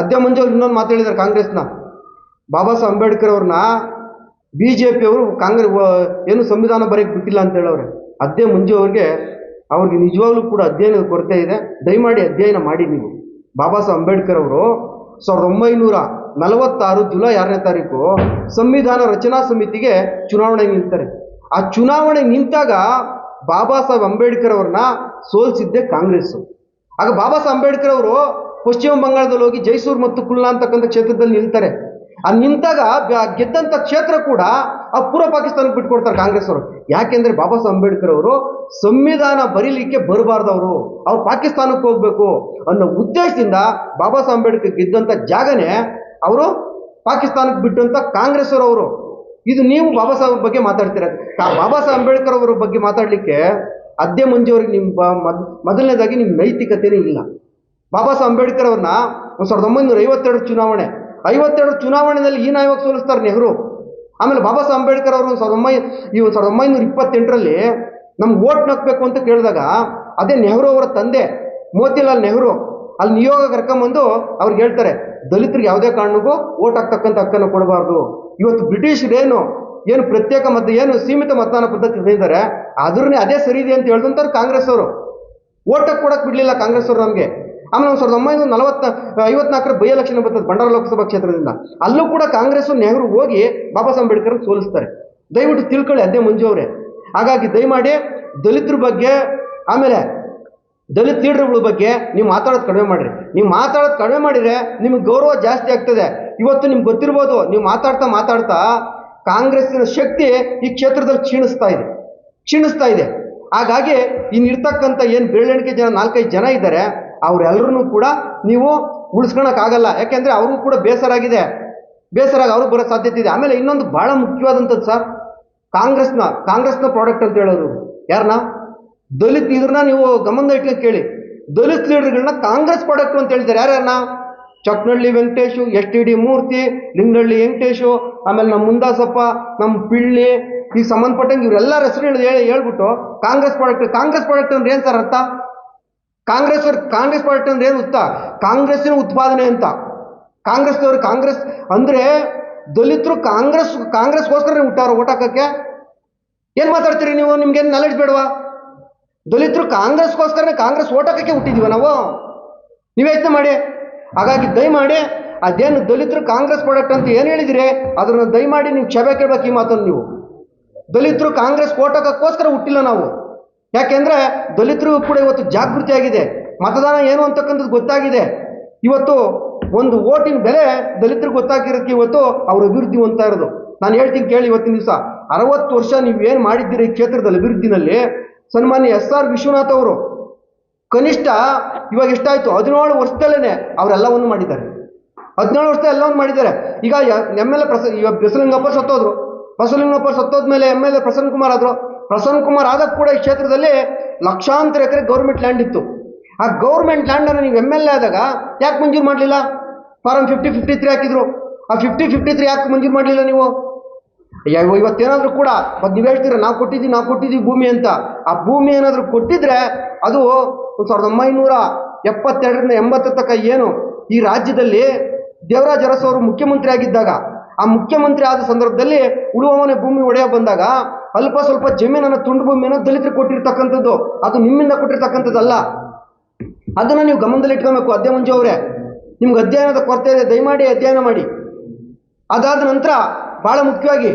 ಅದ್ಯ ಮುಂಚೆ ಅವ್ರು ಇನ್ನೊಂದು ಮಾತು ಹೇಳಿದ್ದಾರೆ ಕಾಂಗ್ರೆಸ್ನ. ಬಾಬಾ ಸಾಹೇಬ್ ಅಂಬೇಡ್ಕರ್ ಅವ್ರನ್ನ ಬಿ ಜೆ ಪಿಯವರು ಕಾಂಗ್ರೆಸ್ ಏನು ಸಂವಿಧಾನ ಬರೆಯಕ್ಕೆ ಬಿಟ್ಟಿಲ್ಲ ಅಂತ ಹೇಳವ್ರೆ. ಅದೇ ಮುಂಜೆ ಅವ್ರಿಗೆ ಅವ್ರಿಗೆ ನಿಜವಾಗ್ಲೂ ಕೂಡ ಅಧ್ಯಯನದ ಕೊರತೆ ಇದೆ. ದಯಮಾಡಿ ಅಧ್ಯಯನ ಮಾಡಿ ನೀವು. ಬಾಬಾ ಸಾಹೇಬ್ ಅಂಬೇಡ್ಕರ್ ಅವರು ಸಾವಿರದ ಒಂಬೈನೂರ ನಲವತ್ತಾರು ಜುಲೈ ಆರನೇ ತಾರೀಕು ಸಂವಿಧಾನ ರಚನಾ ಸಮಿತಿಗೆ ಚುನಾವಣೆ ನಿಲ್ತಾರೆ. ಆ ಚುನಾವಣೆ ನಿಂತಾಗ ಬಾಬಾ ಸಾಹೇಬ್ ಅಂಬೇಡ್ಕರ್ ಅವ್ರನ್ನ ಸೋಲಿಸಿದ್ದೆ ಕಾಂಗ್ರೆಸ್ಸು. ಆಗ ಬಾಬಾ ಸಾಹೇಬ್ ಅಂಬೇಡ್ಕರ್ ಅವರು ಪಶ್ಚಿಮ ಬಂಗಾಳದಲ್ಲಿ ಹೋಗಿ ಜೈಸೂರ್ ಮತ್ತು ಕುಲ್ಲಾ ಅಂತಕ್ಕಂಥ ಕ್ಷೇತ್ರದಲ್ಲಿ ನಿಲ್ತಾರೆ. ಆ ನಿಂತಾಗ ಗೆದ್ದಂಥ ಕ್ಷೇತ್ರ ಕೂಡ ಆ ಪೂರ್ವ ಪಾಕಿಸ್ತಾನಕ್ಕೆ ಬಿಟ್ಕೊಡ್ತಾರೆ ಕಾಂಗ್ರೆಸ್ ಅವರು. ಯಾಕೆಂದ್ರೆ ಬಾಬಾ ಸಾಹೇಬ್ ಅಂಬೇಡ್ಕರ್ ಅವರು ಸಂವಿಧಾನ ಬರೀಲಿಕ್ಕೆ ಬರಬಾರ್ದವರು ಅವ್ರು. ಪಾಕಿಸ್ತಾನಕ್ಕೆ ಹೋಗ್ಬೇಕು ಅನ್ನೋ ಉದ್ದೇಶದಿಂದ ಬಾಬಾ ಸಾಹೇಬ್ ಅಂಬೇಡ್ಕರ್ ಗೆದ್ದಂಥ ಜಾಗನೇ ಅವರು ಪಾಕಿಸ್ತಾನಕ್ಕೆ ಬಿಟ್ಟಂತ ಕಾಂಗ್ರೆಸ್ ಅವರು. ಇದು ನೀವು ಬಾಬಾ ಸಾಹೇಬ್ ಬಗ್ಗೆ ಮಾತಾಡ್ತೀರ. ಬಾಬಾ ಸಾಹೇಬ್ ಅಂಬೇಡ್ಕರ್ ಅವರ ಬಗ್ಗೆ ಮಾತಾಡಲಿಕ್ಕೆ ಅದ್ದೇ ಮಂಜು ಅವ್ರಿಗೆ ನಿಮ್ಮ ಮೊದಲನೇದಾಗಿ ನಿಮ್ಮ ನೈತಿಕತೆಯೇ ಇಲ್ಲ. ಬಾಬಾ ಸಾಹೇಬ್ ಅಂಬೇಡ್ಕರ್ ಅವ್ರನ್ನ ಒಂದು ಸಾವಿರದ ಒಂಬೈನೂರ ಐವತ್ತೆರಡು ಚುನಾವಣೆ, ಐವತ್ತೆರಡು ಚುನಾವಣೆಯಲ್ಲಿ ಈ ನಾಯಕ ಸೋಲಿಸ್ತಾರೆ ನೆಹರು. ಆಮೇಲೆ ಬಾಬಾ ಸಾಹೇಬ್ ಅಂಬೇಡ್ಕರ್ ಅವರು ಒಂದು ಸಾವಿರದ ಒಂಬೈ, ಈ ಒಂದು ಸಾವಿರದ ಒಂಬೈನೂರ ಇಪ್ಪತ್ತೆಂಟರಲ್ಲಿ ನಮ್ಗೆ ಓಟ್ ನಕ್ಬೇಕು ಅಂತ ಕೇಳಿದಾಗ ಅದೇ ನೆಹರು ಅವರ ತಂದೆ, ಮೋತಿಲಾಲ್ ನೆಹರು, ಅಲ್ಲಿ ನಿಯೋಗ ಕರ್ಕೊಂಬಂದು ಅವ್ರಿಗೆ ಹೇಳ್ತಾರೆ, ದಲಿತರಿಗೆ ಯಾವುದೇ ಕಾರಣಕ್ಕೂ ಓಟ್ ಹಾಕ್ತಕ್ಕಂಥ ಹಕ್ಕನ್ನು ಕೊಡಬಾರ್ದು. ಇವತ್ತು ಬ್ರಿಟಿಷರೇನು ಏನು ಪ್ರತ್ಯೇಕ ಮತ, ಏನು ಸೀಮಿತ ಮತದಾನ ಪದ್ಧತಿ ಹೇಳಿದ್ದಾರೆ ಅದ್ರನ್ನೇ ಅದೇ ಸರಿ ಇದೆ ಅಂತ ಹೇಳ್ದಂತಾರೆ ಕಾಂಗ್ರೆಸ್ ಅವರು ಓಟಕ್ಕೆ ಕೊಡಕ್ಕೆ ಬಿಡಲಿಲ್ಲ ಕಾಂಗ್ರೆಸ್ ಅವರು ನಮಗೆ. ಆಮೇಲೆ ಒಂದು ಸಾವಿರದ ಒಂಬೈನೂರ ನಲವತ್ತ, ಐವತ್ನಾಲ್ಕರ ಬೈ ಎಲೆಕ್ಷನ್ ಬರ್ತದೆ ಬಂಡಾರ ಲೋಕಸಭಾ ಕ್ಷೇತ್ರದಿಂದ. ಅಲ್ಲೂ ಕೂಡ ಕಾಂಗ್ರೆಸ್ ನೆಹರು ಹೋಗಿ ಬಾಬಾ ಸಾಹೇಬ್ ಅಂಬೇಡ್ಕರ್ ಸೋಲಿಸ್ತಾರೆ. ದಯವಿಟ್ಟು ತಿಳ್ಕೊಳ್ಳಿ ಅದೇ ಮಂಜು ಅವರೇ ಹಾಗಾಗಿ ದಯಮಾಡಿ ದಲಿತರ ಬಗ್ಗೆ, ಆಮೇಲೆ ದಲಿತ ಲೀಡರ್ಗಳ ಬಗ್ಗೆ ನೀವು ಮಾತಾಡೋದು ಕಡಿಮೆ ಮಾಡಿರಿ. ನೀವು ಮಾತಾಡೋದು ಕಡಿಮೆ ಮಾಡಿದರೆ ನಿಮಗೆ ಗೌರವ ಜಾಸ್ತಿ ಆಗ್ತದೆ. ಇವತ್ತು ನಿಮ್ಗೆ ಗೊತ್ತಿರ್ಬೋದು, ನೀವು ಮಾತಾಡ್ತಾ ಮಾತಾಡ್ತಾ ಕಾಂಗ್ರೆಸ್ಸಿನ ಶಕ್ತಿ ಈ ಕ್ಷೇತ್ರದಲ್ಲಿ ಕ್ಷೀಣಿಸ್ತಾ ಇದೆ. ಕ್ಷೀಣಿಸ್ತಾ ಇದೆ. ಹಾಗಾಗಿ ಇನ್ನಿರ್ತಕ್ಕಂಥ ಏನು ಬೆರಳೆಣಿಕೆ ಜನ, ನಾಲ್ಕೈದು ಜನ ಇದ್ದಾರೆ ಅವರೆಲ್ಲರೂ ಕೂಡ ನೀವು ಉಳಿಸ್ಕೊಳಕ್ಕಾಗಲ್ಲ. ಯಾಕೆಂದರೆ ಅವ್ರಿಗೂ ಕೂಡ ಬೇಸರ ಆಗಿದೆ. ಬೇಸರ ಆಗಿ ಅವ್ರಿಗೆ ಬರೋ ಸಾಧ್ಯತೆ ಇದೆ. ಆಮೇಲೆ ಇನ್ನೊಂದು ಭಾಳ ಮುಖ್ಯವಾದಂಥದ್ದು ಸರ್, ಕಾಂಗ್ರೆಸ್ನ ಕಾಂಗ್ರೆಸ್ನ ಪ್ರಾಡಕ್ಟ್ ಅಂತ ಹೇಳೋರು ಯಾರನ್ನ ದಲಿತ್ ಇದ್ರನ್ನ ನೀವು ಗಮನ ಇಟ್ಕೊಂಡು ಕೇಳಿ. ದಲಿತ್ ಲೀಡರ್ಗಳನ್ನ ಕಾಂಗ್ರೆಸ್ ಪ್ರಾಡಕ್ಟ್ ಅಂತ ಹೇಳ್ತಾರೆ ಯಾರ್ಯಾರನ್ನ Chaknalli Venkatesh S T D Murthy Linganahalli Venkatesh, ಆಮೇಲೆ ನಮ್ಮ ಮುಂದಾಸಪ್ಪ, ನಮ್ಮ ಪಿಳ್ಳಿ ಈಗ ಸಂಬಂಧಪಟ್ಟಂಗೆ ಇವರೆಲ್ಲರ ಹೆಸರು ಹೇಳಿ ಹೇಳಿ ಹೇಳ್ಬಿಟ್ಟು ಕಾಂಗ್ರೆಸ್ ಪ್ರಾಡಕ್ಟ್ ಕಾಂಗ್ರೆಸ್ ಪ್ರಾಡಕ್ಟ್ ಅಂದ್ರೆ ಏನು ಸರ್ ಅರ್ಥ? ಕಾಂಗ್ರೆಸ್ ಕಾಂಗ್ರೆಸ್ ಪ್ರಾಡಕ್ಟ್ ಅಂದ್ರೆ ಏನು ಉತ್ತ? ಕಾಂಗ್ರೆಸ್ಸಿನ ಉತ್ಪಾದನೆ ಅಂತ. ಕಾಂಗ್ರೆಸ್ನವ್ರು ಕಾಂಗ್ರೆಸ್, ಅಂದ್ರೆ ದಲಿತರು ಕಾಂಗ್ರೆಸ್ ಕಾಂಗ್ರೆಸ್ಗೋಸ್ಕರ ಹುಟ್ಟಾರ ಓಟ್ ಹಾಕಕ್ಕೆ. ಏನು ಮಾತಾಡ್ತೀರಿ ನೀವು? ನಿಮ್ಗೇನು ನಾಲೆಡ್ಜ್ ಬೇಡವಾ? ದಲಿತರು ಕಾಂಗ್ರೆಸ್ಗೋಸ್ಕರನೇ ಕಾಂಗ್ರೆಸ್ ಓಟ್ ಹಾಕಕ್ಕೆ ಹುಟ್ಟಿದೀವ ನಾವು? ನೀವೇ ಯೋಚನೆ ಮಾಡಿ. ಹಾಗಾಗಿ ದಯಮಾಡಿ ಅದೇನು ದಲಿತರು ಕಾಂಗ್ರೆಸ್ ಪ್ರಾಡಕ್ಟ್ ಅಂತ ಏನು ಹೇಳಿದಿರಿ, ಅದನ್ನು ದಯಮಾಡಿ ನೀವು ಕ್ಷಮೆ ಕೇಳಬೇಕು ಈ ಮಾತನ್ನು ನೀವು. ದಲಿತರು ಕಾಂಗ್ರೆಸ್ ಓಟಕ್ಕೋಸ್ಕರ ಹುಟ್ಟಿಲ್ಲ ನಾವು. ಯಾಕೆಂದ್ರೆ ದಲಿತರು ಕೂಡ ಇವತ್ತು ಜಾಗೃತಿ ಆಗಿದೆ ಮತದಾನ ಏನು ಅಂತಕ್ಕಂಥದ್ದು ಗೊತ್ತಾಗಿದೆ. ಇವತ್ತು ಒಂದು ಓಟಿನ ಬೆಲೆ ದಲಿತರಿಗೆ ಗೊತ್ತಾಗಿರೋದಕ್ಕೆ ಇವತ್ತು ಅವರು ಅಭಿವೃದ್ಧಿ ಹೊಂದ್ತಾ ಇರೋದು. ನಾನು ಹೇಳ್ತೀನಿ ಕೇಳಿ ಇವತ್ತಿನ ದಿವಸ. ಅರವತ್ತು ವರ್ಷ ನೀವು ಏನು ಮಾಡಿದ್ದೀರಿ ಈ ಕ್ಷೇತ್ರದಲ್ಲಿ ಅಭಿವೃದ್ಧಿನಲ್ಲಿ? ಸನ್ಮಾನ್ಯ ಎಸ್ ಆರ್ ವಿಶ್ವನಾಥ್ ಅವರು ಕನಿಷ್ಠ ಇವಾಗ ಎಷ್ಟಾಯ್ತು? ಹದಿನೇಳು ವರ್ಷದಲ್ಲೇ ಅವರೆಲ್ಲವನ್ನು ಮಾಡಿದ್ದಾರೆ. ಹದಿನೇಳು ವರ್ಷ ಎಲ್ಲವನ್ನು ಮಾಡಿದ್ದಾರೆ. ಈಗ ಎಂ ಎಲ್ ಎ ಪ್ರಸ, ಇವಾಗ ಬಸಲಿಂಗಪ್ಪ ಸತ್ತೋದ್ರು. Basalingappa ಸತ್ತೋದ್ಮೇಲೆ M L A Prasanna Kumar ಆದರು. ಪ್ರಸನ್ನ ಕುಮಾರ್ ಆದಾಗ ಕೂಡ ಈ ಕ್ಷೇತ್ರದಲ್ಲಿ ಲಕ್ಷಾಂತರ ಎಕರೆ ಗೌರ್ಮೆಂಟ್ ಲ್ಯಾಂಡ್ ಇತ್ತು. ಆ ಗೌರ್ಮೆಂಟ್ ಲ್ಯಾಂಡನ್ನು ನೀವು ಎಂ ಎಲ್ ಎ ಆದಾಗ ಯಾಕೆ ಮಂಜೂರು ಮಾಡಲಿಲ್ಲ? ಫಾರಂ ಫಿಫ್ಟಿ ಫಿಫ್ಟಿ ತ್ರೀ ಹಾಕಿದ್ರು. ಆ ಫಿಫ್ಟಿ ಫಿಫ್ಟಿ ತ್ರೀ ಯಾಕೆ ಮಂಜೂರು ಮಾಡಲಿಲ್ಲ ನೀವು? ಇವತ್ತೇನಾದರೂ ಕೂಡ ಮತ್ತು ನೀವು ಹೇಳ್ತೀರ ನಾವು ಕೊಟ್ಟಿದ್ದೀವಿ ನಾವು ಕೊಟ್ಟಿದ್ದೀವಿ ಭೂಮಿ ಅಂತ. ಆ ಭೂಮಿ ಏನಾದರೂ ಕೊಟ್ಟಿದ್ರೆ ಅದು ಒಂದು ಸಾವಿರದ ಒಂಬೈನೂರ ಎಪ್ಪತ್ತೆರಡರಿಂದ ಎಂಬತ್ತರ ತನಕ ಏನು ಈ ರಾಜ್ಯದಲ್ಲಿ ದೇವರಾಜ ಅರಸು ಅವರು ಮುಖ್ಯಮಂತ್ರಿ ಆಗಿದ್ದಾಗ, ಆ ಮುಖ್ಯಮಂತ್ರಿ ಆದ ಸಂದರ್ಭದಲ್ಲಿ ಉಳುವವನೆ ಭೂಮಿ ಒಡೆಯ ಬಂದಾಗ ಅಲ್ಪ ಸ್ವಲ್ಪ ಜಮೀನನ್ನು, ತುಂಡು ಭೂಮಿಯನ್ನು ದಲಿತರು ಕೊಟ್ಟಿರ್ತಕ್ಕಂಥದ್ದು. ಅದು ನಿಮ್ಮಿಂದ ಕೊಟ್ಟಿರ್ತಕ್ಕಂಥದ್ದಲ್ಲ. ಅದನ್ನು ನೀವು ಗಮನದಲ್ಲಿ ಇಟ್ಕೊಬೇಕು ಮುಂಜೆ ಅವರೇ. ನಿಮ್ಗೆ ಅಧ್ಯಯನದ ಕೊರತೆ ಇದೆ, ದಯಮಾಡಿ ಅಧ್ಯಯನ ಮಾಡಿ. ಅದಾದ ನಂತರ ಭಾಳ ಮುಖ್ಯವಾಗಿ,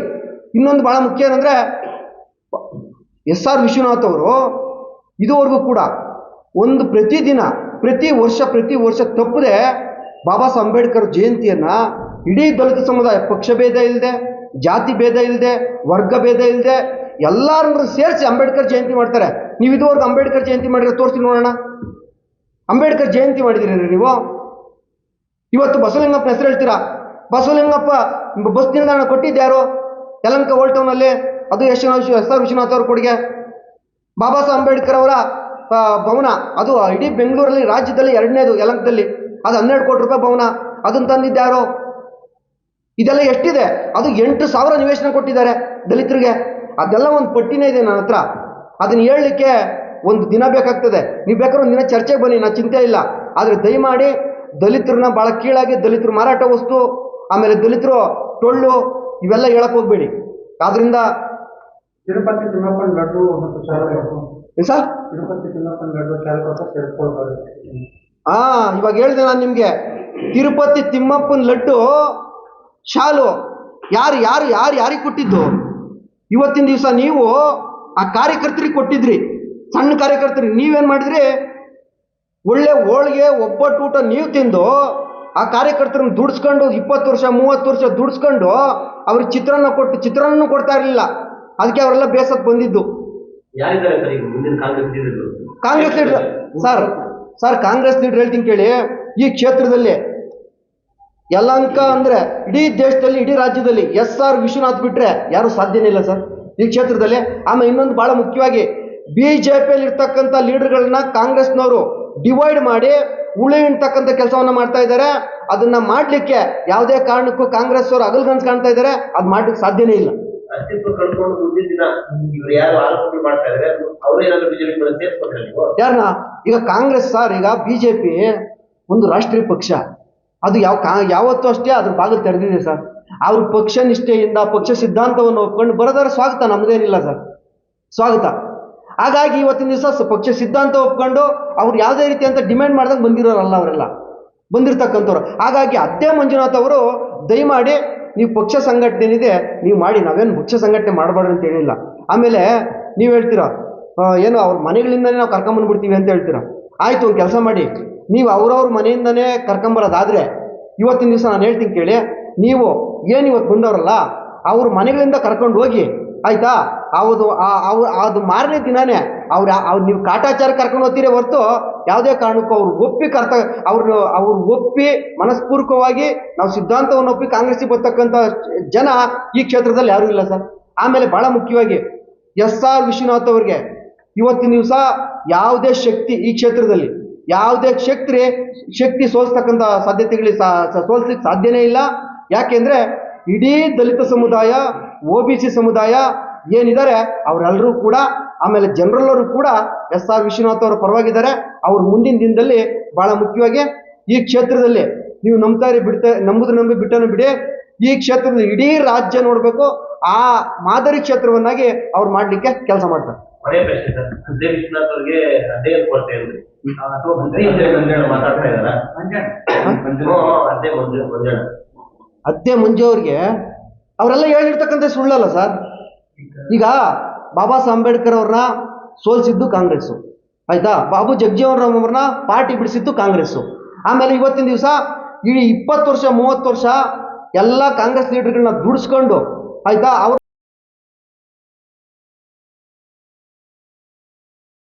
ಇನ್ನೊಂದು ಭಾಳ ಮುಖ್ಯ ಏನಂದರೆ, ಎಸ್ ಆರ್ ವಿಶ್ವನಾಥ್ ಅವರು ಇದುವರೆಗೂ ಕೂಡ ಒಂದು ಪ್ರತಿದಿನ, ಪ್ರತಿ ವರ್ಷ ಪ್ರತಿ ವರ್ಷ ತಪ್ಪದೆ ಬಾಬಾ ಸಾಹೇಬ್ ಅಂಬೇಡ್ಕರ್ ಜಯಂತಿಯನ್ನು ಇಡೀ ದಲಿತ ಸಮುದಾಯ, ಪಕ್ಷ ಭೇದ ಇಲ್ಲದೆ ಜಾತಿ ಭೇದ ಇಲ್ಲದೆ ವರ್ಗ ಭೇದ ಇಲ್ಲದೆ ಎಲ್ಲರನ್ನೂ ಸೇರಿಸಿ ಅಂಬೇಡ್ಕರ್ ಜಯಂತಿ ಮಾಡ್ತಾರೆ. ನೀವು ಇದುವರೆಗೂ ಅಂಬೇಡ್ಕರ್ ಜಯಂತಿ ಮಾಡಿದ್ರೆ ತೋರಿಸಿ ನೋಡೋಣ. ಅಂಬೇಡ್ಕರ್ ಜಯಂತಿ ಮಾಡಿದ್ದೀರಿ ನೀವು? ಇವತ್ತು ಬಸವಲಿಂಗಪ್ಪನ ಹೆಸರು ಹೇಳ್ತೀರಾ? ಬಸವಲಿಂಗಪ್ಪ ಬಸ್ ನಿಲ್ದಾಣ ಕೊಟ್ಟಿದ್ದ್ಯಾರು ಯಲಂಕ ಓಲ್ಡ್ ಟೌನಲ್ಲಿ ಅದು ಯಶವಂತ ಎಸ್ ಆರ್ ವಿಶ್ವನಾಥ್ ಅವ್ರ ಕೊಡುಗೆ. ಬಾಬಾ ಸಾಹೇಬ್ ಅಂಬೇಡ್ಕರ್ ಅವರ ಭವನ. ಅದು ಇಡೀ ಬೆಂಗಳೂರಲ್ಲಿ, ರಾಜ್ಯದಲ್ಲಿ ಎರಡನೇದು, ಯಲಂಕದಲ್ಲಿ. ಅದು ಹನ್ನೆರಡು ಕೋಟಿ ರೂಪಾಯಿ ಭವನ. ಅದನ್ನು ತಂದಿದ್ದಾರೋ ಇದೆಲ್ಲ ಎಷ್ಟಿದೆ? ಅದು ಎಂಟು ಸಾವಿರ ನಿವೇಶನ ಕೊಟ್ಟಿದ್ದಾರೆ ದಲಿತರಿಗೆ. ಅದೆಲ್ಲ ಒಂದು ಪಟ್ಟಿನೇ ಇದೆ ನನ್ನ ಹತ್ರ. ಅದನ್ನ ಹೇಳಲಿಕ್ಕೆ ಒಂದು ದಿನ ಬೇಕಾಗ್ತದೆ. ನೀವು ಬೇಕಾದ್ರೆ ಒಂದು ದಿನ ಚರ್ಚೆಗೆ ಬನ್ನಿ ನಾನು ಚಿಂತೆ ಇಲ್ಲ. ಆದರೆ ದಯಮಾಡಿ ದಲಿತರನ್ನ ಭಾಳ ಕೀಳಾಗಿ ದಲಿತರು ಮಾರಾಟ ವಸ್ತು ಆಮೇಲೆ ದಲಿತರು ಟೊಳ್ಳು ಇವೆಲ್ಲ ಹೇಳಕ್ ಹೋಗ್ಬೇಡಿ. ಆದ್ರಿಂದ ತಿರುಪತಿ ತಿಮ್ಮಪ್ಪನ ಲಡ್ಡು ಮತ್ತು ಏನ್ ಸರ್? ತಿರುಪತಿ ತಿಮ್ಮಪ್ಪನ ಲಡ್ಡು ಸೇರಿಸ್ಕೊಳ್ಬಾರ್ದು ಹಾ ಇವಾಗ ಹೇಳ್ದೆ ನಾನು ನಿಮ್ಗೆ. ತಿರುಪತಿ ತಿಮ್ಮಪ್ಪನ ಲಡ್ಡು ಶಾಲು. ಯಾರು ಯಾರು ಯಾರು ಯಾರಿಗೆ ಕೊಟ್ಟಿದ್ದು? ಇವತ್ತಿನ ದಿವಸ ನೀವು ಆ ಕಾರ್ಯಕರ್ತರಿಗೆ ಕೊಟ್ಟಿದ್ರಿ. ಸಣ್ಣ ಕಾರ್ಯಕರ್ತರಿಗೆ ನೀವೇನು ಮಾಡಿದ್ರಿ? ಒಳ್ಳೆ ಹೋಳಿಗೆ ಒಬ್ಬಟ್ಟು ಊಟ ನೀವು ತಿಂದು ಆ ಕಾರ್ಯಕರ್ತರನ್ನ ದುಡಿಸ್ಕೊಂಡು ಇಪ್ಪತ್ತು ವರ್ಷ ಮೂವತ್ತು ವರ್ಷ ದುಡಿಸ್ಕೊಂಡು ಅವ್ರಿಗೆ ಚಿತ್ರಾನ್ನ ಕೊಟ್ಟು ಚಿತ್ರಾನ್ನ ಕೊಡ್ತಾ ಇರಲಿಲ್ಲ. ಅದಕ್ಕೆ ಅವರೆಲ್ಲ ಬೇಸತ್ ಬಂದಿದ್ದು. Congress leader? Sir sir Congress leader ಹೇಳ್ತೀನಿ ಕೇಳಿ ಈ ಕ್ಷೇತ್ರದಲ್ಲಿ ಯಲಂಕ ಅಂದ್ರೆ ಇಡೀ ದೇಶದಲ್ಲಿ ಇಡೀ ರಾಜ್ಯದಲ್ಲಿ ಎಸ್ ಆರ್ ವಿಶ್ವನಾಥ್ ಬಿಟ್ರೆ ಯಾರು ಸಾಧ್ಯನೇ ಇಲ್ಲ ಸರ್. ಈ ಕ್ಷೇತ್ರದಲ್ಲಿ ಆಮೇಲೆ ಇನ್ನೊಂದು ಬಹಳ ಮುಖ್ಯವಾಗಿ ಬಿ ಜೆ ಪಿಯಲ್ಲಿ ಇರ್ತಕ್ಕಂಥ ಲೀಡರ್ಗಳನ್ನ ಕಾಂಗ್ರೆಸ್ನವರು ಡಿವೈಡ್ ಮಾಡಿ ಉಳಿ ಇಡ್ತಕ್ಕಂಥ ಕೆಲಸವನ್ನ ಮಾಡ್ತಾ ಇದ್ದಾರೆ. ಅದನ್ನ ಮಾಡ್ಲಿಕ್ಕೆ ಯಾವುದೇ ಕಾರಣಕ್ಕೂ ಕಾಂಗ್ರೆಸ್ ಅವರು ಅಗಲ್ಗನ್ಸ್ ಕಾಣ್ತಾ ಇದ್ದಾರೆ. ಅದು ಮಾಡ್ಲಿಕ್ಕೆ ಸಾಧ್ಯನೇ ಇಲ್ಲ. ಯಾರನ್ನ ಈಗ ಕಾಂಗ್ರೆಸ್ ಸರ್ ಈಗ ಬಿಜೆಪಿ ಒಂದು ರಾಷ್ಟ್ರೀಯ ಪಕ್ಷ. ಅದು ಯಾವ ಯಾವತ್ತೂ ಅಷ್ಟೇ ಅದ್ರ ಭಾಗ ತೆರೆದಿದೆ ಸರ್. ಅವ್ರ ಪಕ್ಷ ನಿಷ್ಠೆಯಿಂದ ಪಕ್ಷ ಸಿದ್ಧಾಂತವನ್ನು ಒಪ್ಕೊಂಡು ಬರೋದಾರ ಸ್ವಾಗತ ನಮ್ದೇನಿಲ್ಲ ಸರ್. ಸ್ವಾಗತ. ಹಾಗಾಗಿ ಇವತ್ತಿನ ದಿವಸ ಪಕ್ಷ ಸಿದ್ಧಾಂತ ಒಪ್ಕೊಂಡು ಅವ್ರು ಯಾವುದೇ ರೀತಿ ಅಂತ ಡಿಮ್ಯಾಂಡ್ ಮಾಡ್ದಂಗೆ ಬಂದಿರೋರಲ್ಲ ಅವರೆಲ್ಲ. ಬಂದಿರತಕ್ಕಂಥವ್ರು. ಹಾಗಾಗಿ ಅದ್ದೇ ಮಂಜುನಾಥ್ ಅವರು ದಯಮಾಡಿ ನೀವು ಪಕ್ಷ ಸಂಘಟನೆ ಏನಿದೆ ನೀವು ಮಾಡಿ, ನಾವೇನು ಪಕ್ಷ ಸಂಘಟನೆ ಮಾಡಬಾರ್ದು ಅಂತ ಹೇಳಿಲ್ಲ ಆಮೇಲೆ ನೀವು ಹೇಳ್ತೀರಾ ಏನು ಅವ್ರ ಮನೆಗಳಿಂದನೇ ನಾವು ಕರ್ಕೊಂಬಂದ್ಬಿಡ್ತೀವಿ ಅಂತ ಹೇಳ್ತೀರಾ? ಆಯಿತು, ಒಂದು ಕೆಲಸ ಮಾಡಿ. ನೀವು ಅವ್ರವ್ರ ಮನೆಯಿಂದನೇ ಕರ್ಕೊಂಬರೋದಾದರೆ ಇವತ್ತಿನ ದಿವಸ ನಾನು ಹೇಳ್ತೀನಿ ಕೇಳಿ, ನೀವು ಏನು ಇವತ್ತು ಬಂದವರಲ್ಲ, ಅವ್ರ ಮನೆಗಳಿಂದ ಕರ್ಕೊಂಡು ಹೋಗಿ, ಆಯ್ತಾ? ಹೌದು ಅವು, ಅದು ಮಾರನೇ ದಿನಾನೇ ಅವ್ರು ಅವ್ರು ನೀವು ಕಾಟಾಚಾರ ಕರ್ಕೊಂಡು ಹೋಗ್ತೀರಿ ಹೊರತು ಯಾವುದೇ ಕಾರಣಕ್ಕೂ ಅವ್ರು ಒಪ್ಪಿ ಕರ್ತ ಅವ್ರು ಅವ್ರು ಒಪ್ಪಿ ಮನಸ್ಪೂರ್ವಕವಾಗಿ ನಾವು ಸಿದ್ಧಾಂತವನ್ನು ಒಪ್ಪಿ ಕಾಂಗ್ರೆಸ್ಸಿಗೆ ಬರ್ತಕ್ಕಂಥ ಜನ ಈ ಕ್ಷೇತ್ರದಲ್ಲಿ ಯಾರೂ ಇಲ್ಲ ಸರ್. ಆಮೇಲೆ ಬಹಳ ಮುಖ್ಯವಾಗಿ ಎಸ್ ಆರ್ ವಿಶ್ವನಾಥ್ ಅವ್ರಿಗೆ ಇವತ್ತಿನ ದಿವಸ ಯಾವುದೇ ಶಕ್ತಿ ಈ ಕ್ಷೇತ್ರದಲ್ಲಿ, ಯಾವುದೇ ಶಕ್ತಿ ಶಕ್ತಿ ಸೋಲ್ಸ್ತಕ್ಕಂಥ ಸಾಧ್ಯತೆಗಳಿಗೆ ಸಾ- ಸಾ- ಸಾಧ್ಯನೇ ಇಲ್ಲ. ಯಾಕೆಂದ್ರೆ ಇಡೀ ದಲಿತ ಸಮುದಾಯ, ಒ ಬಿ ಸಿ ಸಮುದಾಯ ಏನಿದ್ದಾರೆ ಅವರೆಲ್ಲರೂ ಕೂಡ ಆಮೇಲೆ ಜನರಲ್ಲರೂ ಕೂಡ ಎಸ್ ಆರ್ ವಿಶ್ವನಾಥ್ ಅವರ ಪರವಾಗಿದ್ದಾರೆ. ಅವ್ರು ಮುಂದಿನ ದಿನದಲ್ಲಿ ಬಹಳ ಮುಖ್ಯವಾಗಿ ಈ ಕ್ಷೇತ್ರದಲ್ಲಿ ನೀವು ನಂಬ್ತಾ ಇರಿ ಬಿಡ್ತಾ ನಂಬುದು ನಂಬಿ ಬಿಟ್ಟನು ಬಿಡಿ. ಈ ಕ್ಷೇತ್ರದ ಇಡೀ ರಾಜ್ಯ ನೋಡಬೇಕು. ಆ ಮಾದರಿ ಕ್ಷೇತ್ರವನ್ನಾಗಿ ಅವ್ರು ಮಾಡ್ಲಿಕ್ಕೆ ಕೆಲಸ ಮಾಡ್ತಾರೆ. ಕೊನೆ ಪ್ರಶ್ನೆ ಸರ್. ಸುದ್ದಿ ವಿಶ್ವನಾಥ್ ಅವ್ರಿಗೆ ಅದೇ ಮುಂಜೆ ಅಥವಾ ಮಾತಾಡ್ತಾ ಅದೇ ಮಂಜು ಅವ್ರಿಗೆ. ಅವರೆಲ್ಲ ಹೇಳಿರ್ತಕ್ಕಂಥ ಸುಳ್ಳಲ್ಲ ಸರ್. ಈಗ ಬಾಬಾ ಸಾಹೇಬ್ ಅಂಬೇಡ್ಕರ್ ಅವ್ರನ್ನ ಸೋಲಿಸಿದ್ದು ಕಾಂಗ್ರೆಸ್ಸು. ಆಯ್ತಾ? ಬಾಬು ಜಗಜೀವನ್ ಅವ್ರನ್ನ ಪಾರ್ಟಿ ಬಿಡಿಸಿದ್ದು ಕಾಂಗ್ರೆಸ್ಸು. ಆಮೇಲೆ ಇವತ್ತಿನ ದಿವಸ ಈ ಇಪ್ಪತ್ತು ವರ್ಷ, ಮೂವತ್ತು ವರ್ಷ ಎಲ್ಲ ಕಾಂಗ್ರೆಸ್ ಲೀಡರ್ಗಳನ್ನ ದುಡಿಸ್ಕೊಂಡು, ಆಯ್ತಾ? ಅವ್ರ